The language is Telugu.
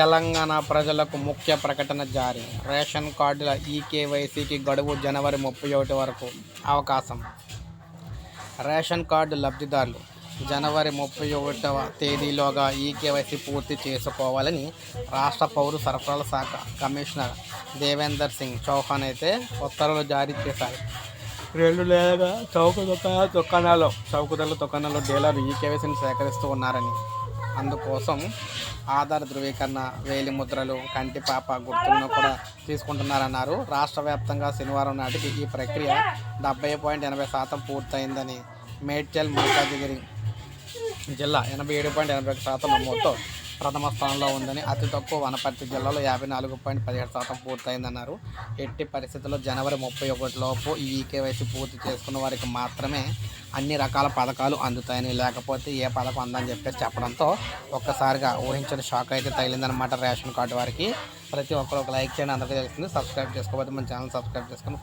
తెలంగాణ ప్రజలకు ముఖ్య ప్రకటన జారీ. రేషన్ కార్డుల ఈకేవైసీకి గడువు జనవరి ముప్పై ఒకటి వరకు అవకాశం. రేషన్ కార్డు లబ్ధిదారులు జనవరి ముప్పై ఒకటవ తేదీలోగా ఈకేవైసీ పూర్తి చేసుకోవాలని రాష్ట్ర పౌర సరఫరాల శాఖ కమిషనర్ దేవేందర్ సింగ్ చౌహాన్ అయితే ఉత్తర్వులు జారీ చేశారు. రెండు లేదా చౌక దుకాణ దుకాణాలు చౌక దుకాణాల్లో డీలర్లు ఈకేవైసీని సేకరిస్తూ ఉన్నారని అందుకోసం ఆధార్ ధృవీకరణ వేలి ముద్రలు కంటి పాప గుర్తులను కూడా తీసుకుంటున్నారన్నారు. రాష్ట్ర వ్యాప్తంగా శనివారం నాటికి ఈ ప్రక్రియ డెబ్బై పాయింట్ ఎనభై శాతం పూర్తయిందని మేడ్చల్ మల్కాజిగిరి జిల్లా ఎనభై ఏడు పాయింట్ ఎనభై ఒక శాతం నమోదుతో ప్రథమ స్థానంలో ఉందని అతి తక్కువ వనపర్తి జిల్లాలో యాభై నాలుగు పాయింట్ పదిహేడు శాతం పూర్తయిందన్నారు. ఎట్టి పరిస్థితుల్లో జనవరి ముప్పై ఒకటి లోపు ఈ ఈకేవైసీ పూర్తి చేసుకున్న వారికి మాత్రమే అన్ని రకాల పథకాలు అందుతాయని లేకపోతే ఏ పథకం అందని చెప్పేసి చెప్పడంతో ఒక్కసారిగా ఊహించిన షాక్ అయితే తగిలిందనమాట రేషన్ కార్డు వారికి. ప్రతి ఒక్కరు ఒక లైక్ చేయండి. అందరికీ తెలుస్తుంది. సబ్స్క్రైబ్ చేసుకోకపోతే మన ఛానల్ సబ్స్క్రైబ్ చేసుకొని